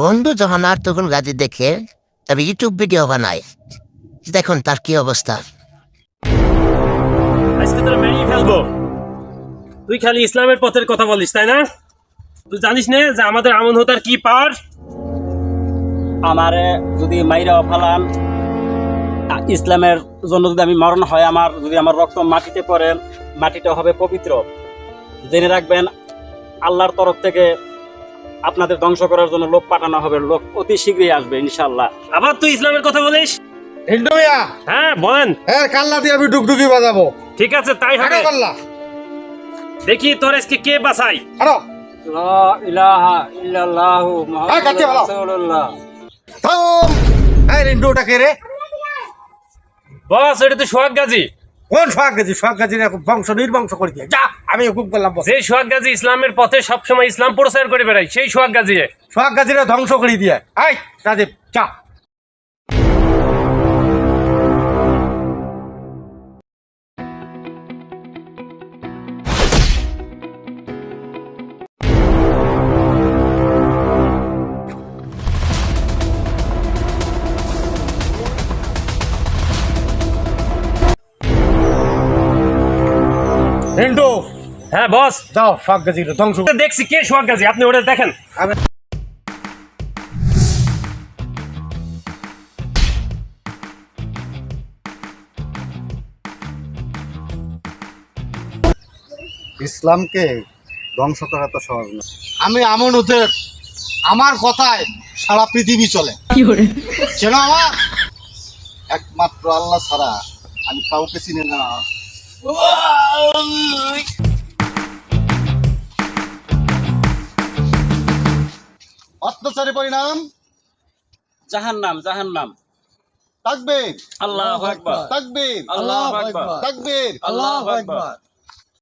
বন্ধু যখন আর তখন গাজি দেখে তবে ইউটিউব ভিডিও বানায়। দেখুন তার কি অবস্থা। আজকে তোরা মেরিয়ে ফেলব। তুই খালি ইসলামের পথের কথা বলিস তাই না? তুই জানিস না যে আমাদের আমন হতার কি পার আমারে যদি মাইরা ফালান ইসলামের জন্য যদি আমি মরণ হয় আমার যদি আমার রক্ত মাটিতে পড়ে মাটিটা হবে পবিত্র। জেনে রাখবেন আল্লাহর তরফ থেকে আপনাদের ধ্বংস করার জন্য লোক পাঠানো হবে লোক অতি শীঘ্রই আসবে ইনশাল্লাহ আবার তুই ইসলামের কথা বলিস? হিন্টু মিয়া। হ্যাঁ বলেন। হ্যাঁ কাল্লা দিয়ে আমি ডুগডুগি বাজাবো। ঠিক আছে তাই হবে। কাল্লা দেখি তোর আজকে কে বাসাই হাঁটো লা ইলাহা ইল্লাল্লাহু ভালো। রাসূলুল্লাহ। থাম। এই কে রে? বস এটা তো সোহাগ গাজী। কোন সোহাগ গাজী? সোহাগ গাজীর বংশ নির্বংশ করে দিয়ে। যা আমি হুকুম করলাম যে সোহাগ গাজী ইসলামের পথে সবসময় ইসলাম প্রচার করে বেড়াই সেই সোহাগ গাজী। সোহাগ গাজীরা ধ্বংস করে দিয়ে। এই রাজীব যা। রিন্টু। হ্যাঁ বস। যাও গাছিরা ধ্বংস দেখছি কে গাজী আপনি ওটা দেখেন। ইসলামকে ধ্বংস করা তো সহজ না। আমি আমন ওদের আমার কথায় সারা পৃথিবী চলে। চেনো আমার? একমাত্র আল্লাহ ছাড়া আমি কাউকে চিনি না। অত্যাচারী পরিণাম? জাহান নাম তাকবীর। আল্লাহু আকবার। তাকবীর। আল্লাহু আকবার। তাকবীর। আল্লাহ আকবার।